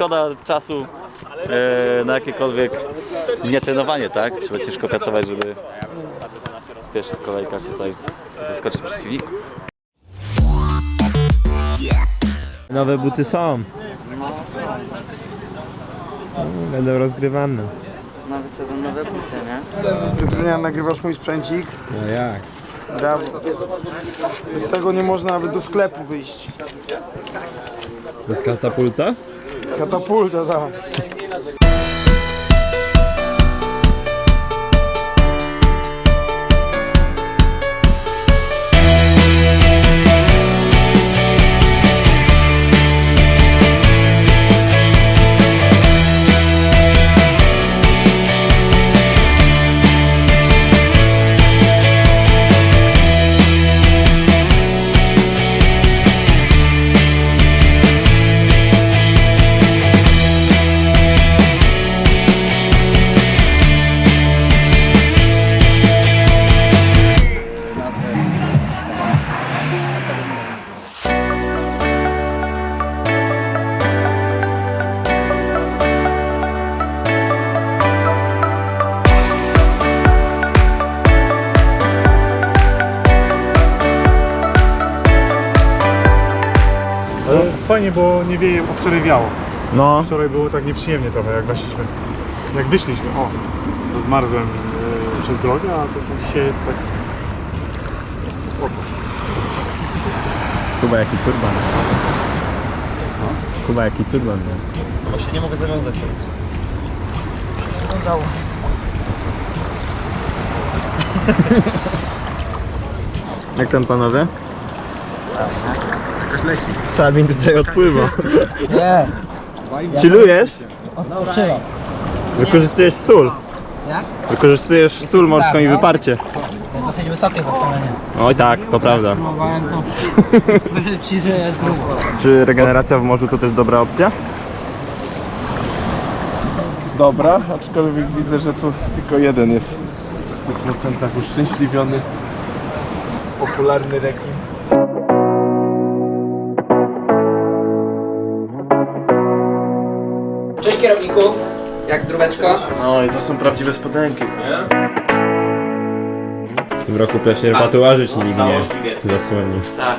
szkoda czasu e, na jakiekolwiek nietrenowanie, tak? Trzeba ciężko pracować, żeby w pierwszych kolejkach tutaj zaskoczyć przeciwników. Nowe buty są. Będą rozgrywane. Nowy sezon, nowe buty, nie? Piotrunian, nagrywasz mój sprzęcik? No jak? Brawo. Bez tego nie można nawet do sklepu wyjść. To jest katapulta? Katapulta tam. Fajnie, bo nie wieje, bo wczoraj wiało. No. Wczoraj było tak nieprzyjemnie trochę, jak weszliśmy. Jak wyszliśmy, o, to zmarzłem e, przez drogę, a to, to dzisiaj jest tak spoko. Kuba jaki turban. Co? Kuba jaki turban miał. Właśnie nie mogę zawiązać. Jak tam panowie? Sabin tutaj odpływa. Nie, Chillujesz? odpoczywam. Wykorzystujesz sól. Jak? Wykorzystujesz sól morską i wyparcie. Jest dosyć wysokie zaksamienie. Oj tak, to prawda. Próbowałem to. Powiem ci, że jest grubo. Czy regeneracja w morzu to też dobra opcja? dobra, aczkolwiek widzę, że tu tylko jeden jest w 100% uszczęśliwiony. Popularny rekin. Cześć kierowniku. Jak zdróweczko? No i to są prawdziwe spodenki. W tym roku pleśnier tatuażyć nikt nie zasłoni. Tak,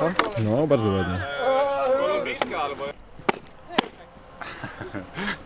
tak. No, bardzo ładnie.